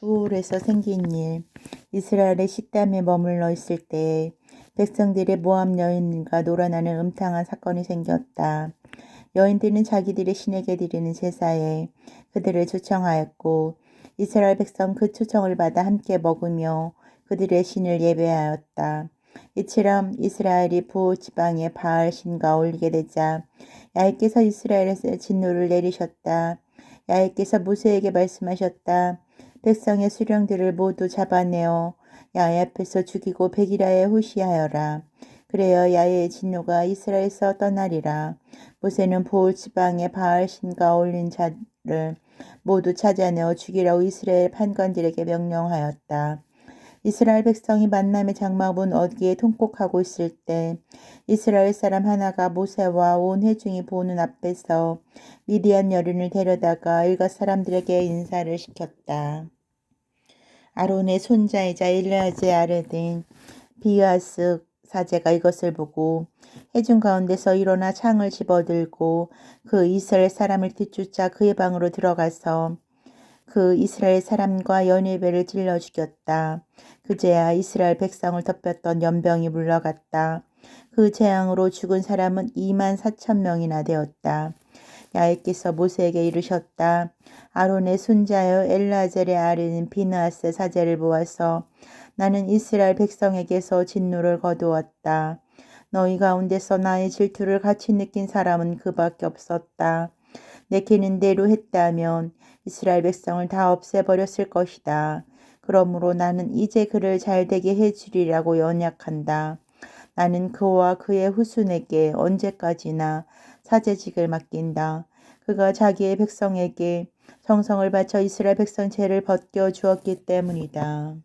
부울에서 생긴 일 이스라엘의 식담에 머물러 있을 때 백성들의 모함 여인과 놀아나는 음탕한 사건이 생겼다. 여인들은 자기들의 신에게 드리는 제사에 그들을 초청하였고 이스라엘 백성 그 초청을 받아 함께 먹으며 그들의 신을 예배하였다. 이처럼 이스라엘이 부호 지방에 바알 신과 올리게 되자 야훼께서 이스라엘에서 진노를 내리셨다. 야훼께서 모세에게 말씀하셨다. 백성의 수령들을 모두 잡아내어 야훼 앞에서 죽이고 백일하에 후시하여라. 그래야 야훼의 진노가 이스라엘에서 떠나리라. 모세는 보울 지방의 바알 신과 올린 자를 모두 찾아내어 죽이라고 이스라엘 판관들에게 명령하였다. 이스라엘 백성이 만남의 장막문 어디에 통곡하고 있을 때 이스라엘 사람 하나가 모세와 온 회중이 보는 앞에서 미디안 여인을 데려다가 일가 사람들에게 인사를 시켰다. 아론의 손자이자 일라제 아래된 비아스 사제가 이것을 보고 해중 가운데서 일어나 창을 집어들고 그 이스라엘 사람을 뒤쫓아 그의 방으로 들어가서 그 이스라엘 사람과 연회배를 찔러 죽였다. 그제야 이스라엘 백성을 덮였던 연병이 물러갔다. 그 재앙으로 죽은 사람은 2만 4천 명이나 되었다. 야훼께서 모세에게 이르셨다. 아론의 손자여 엘라젤의 아래는 비느아스 사제를 모아서 나는 이스라엘 백성에게서 진노를 거두었다. 너희 가운데서 나의 질투를 같이 느낀 사람은 그밖에 없었다. 내키는 대로 했다면 이스라엘 백성을 다 없애버렸을 것이다. 그러므로 나는 이제 그를 잘 되게 해주리라고 연약한다. 나는 그와 그의 후손에게 언제까지나 사제직을 맡긴다. 그가 자기의 백성에게 정성을 바쳐 이스라엘 백성 죄를 벗겨 주었기 때문이다.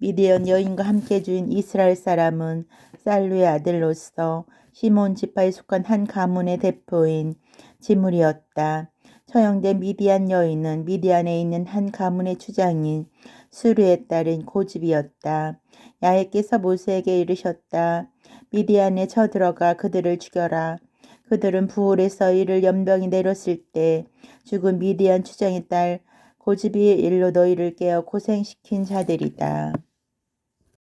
미디언 여인과 함께 주인 이스라엘 사람은 살루의 아들로서 시몬 지파에 속한 한 가문의 대표인 지물이었다. 처형된 미디안 여인은 미디안에 있는 한 가문의 주장인 수르에 따른 고집이었다. 야훼께서 모세에게 이르셨다. 미디안에 쳐들어가 그들을 죽여라. 그들은 부울에서 이를 연병이 내렸을 때 죽은 미디안 추장의 딸 고집이 일로 너희를 깨어 고생시킨 자들이다.